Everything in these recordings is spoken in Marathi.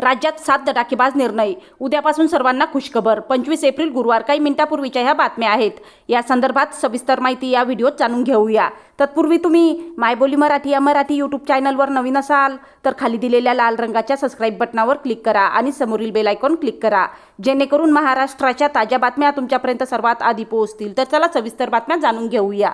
राज्यात सात दटाकेबाज निर्णय. उद्यापासून सर्वांना खुशखबर. पंचवीस एप्रिल गुरुवार काही मिनिटापूर्वीच्या ह्या बातम्या आहेत. या संदर्भात सविस्तर माहिती या व्हिडिओत जाणून घेऊया. तत्पूर्वी तुम्ही मायबोली मराठी या मराठी यूट्यूब चॅनलवर नवीन असाल तर खाली दिलेल्या लाल रंगाच्या सबस्क्राईब बटनावर क्लिक करा आणि समोरील बेल आयकॉन क्लिक करा. जेणेकरून महाराष्ट्राच्या ताज्या बातम्या तुमच्यापर्यंत सर्वात आधी पोहोचतील. तर चला सविस्तर बातम्या जाणून घेऊया.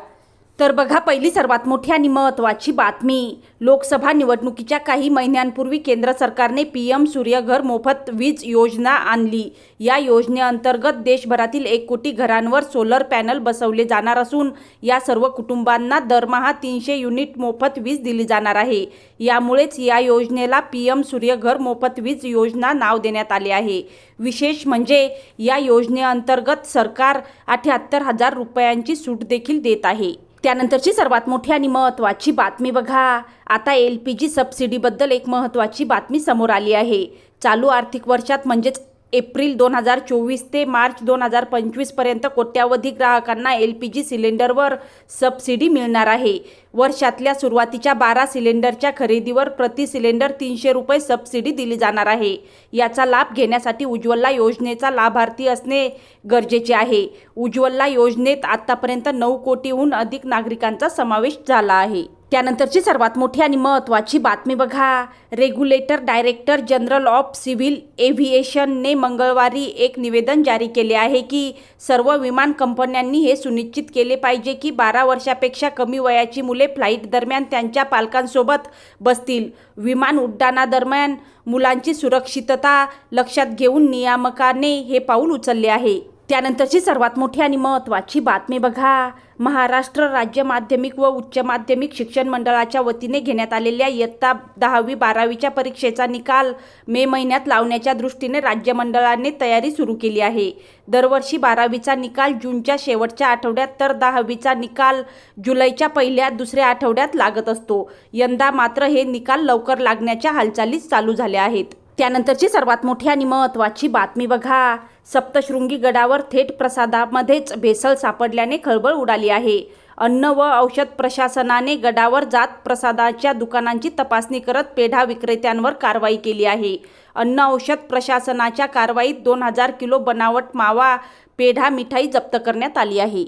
तर बघा पहिली सर्वात मोठी आणि महत्त्वाची बातमी. लोकसभा निवडणुकीच्या काही महिन्यांपूर्वी केंद्र सरकारने पी एम सूर्यघर मोफत वीज योजना आणली. या योजनेअंतर्गत देशभरातील एक कोटी घरांवर सोलर पॅनल बसवले जाणार असून या सर्व कुटुंबांना दरमहा तीनशे युनिट मोफत वीज दिली जाणार आहे. यामुळेच या योजनेला पी एम सूर्यघर मोफत वीज योजना नाव देण्यात आले आहे. विशेष म्हणजे या योजनेअंतर्गत सरकार अठ्याहत्तर हजार रुपयांची सूट देखील देत आहे. त्यानंतरची सर्वात मोठी आणि महत्त्वाची बातमी बघा. आता एल पी जी सबसिडीबद्दल एक महत्त्वाची बातमी समोर आली आहे. चालू आर्थिक वर्षात म्हणजेच एप्रिल दोन हजार चोवीस ते मार्च दोन हजार पंचवीसपर्यंत कोट्यावधी ग्राहकांना एल पी जी सिलेंडरवर सबसिडी मिळणार आहे. वर्षातल्या सुरुवातीच्या बारा सिलेंडरच्या खरेदीवर प्रति सिलेंडर तीनशे रुपये सबसिडी दिली जाणार आहे. याचा लाभ घेण्यासाठी उज्ज्वला योजनेचा लाभार्थी असणे गरजेचे आहे. उज्ज्वला योजनेत आतापर्यंत नऊ कोटीहून अधिक नागरिकांचा समावेश झाला आहे. त्यानंतरची सर्वात मोठी आणि महत्त्वाची बातमी बघा. Regulator director general of civil एव्हिएशनने मंगळवारी एक निवेदन जारी केले आहे की सर्व विमान कंपन्यांनी हे सुनिश्चित केले पाहिजे की बारा वर्षापेक्षा कमी वयाची मुले फ्लाईट दरम्यान त्यांच्या पालकांसोबत बसतील. विमान उड्डाणादरम्यान मुलांची सुरक्षितता लक्षात घेऊन नियामकाने हे पाऊल उचलले आहे. त्यानंतरची सर्वात मोठी आणि महत्त्वाची बातमी बघा. महाराष्ट्र राज्य माध्यमिक व उच्च माध्यमिक शिक्षण मंडळाच्या वतीने घेण्यात आलेल्या इयत्ता दहावी बारावीच्या परीक्षेचा निकाल मे महिन्यात लावण्याच्या दृष्टीने राज्य मंडळाने तयारी सुरू केली आहे. दरवर्षी बारावीचा निकाल जूनच्या शेवटच्या आठवड्यात तर दहावीचा निकाल जुलैच्या पहिल्या दुसऱ्या आठवड्यात लागत असतो. यंदा मात्र हे निकाल लवकर लागण्याच्या हालचालीच चालू झाल्या आहेत. त्यानंतरची सर्वात मोठी आणि महत्त्वाची बातमी बघा. सप्तशृंगी गडावर थेट प्रसादामध्येच भेसळ सापडल्याने खळबळ उडाली आहे. अन्न व औषध प्रशासनाने गडावर जात प्रसादाच्या दुकानांची तपासणी करत पेढा विक्रेत्यांवर कारवाई केली आहे. अन्न औषध प्रशासनाच्या कारवाईत दोन हजार किलो बनावट मावा पेढा मिठाई जप्त करण्यात आली आहे.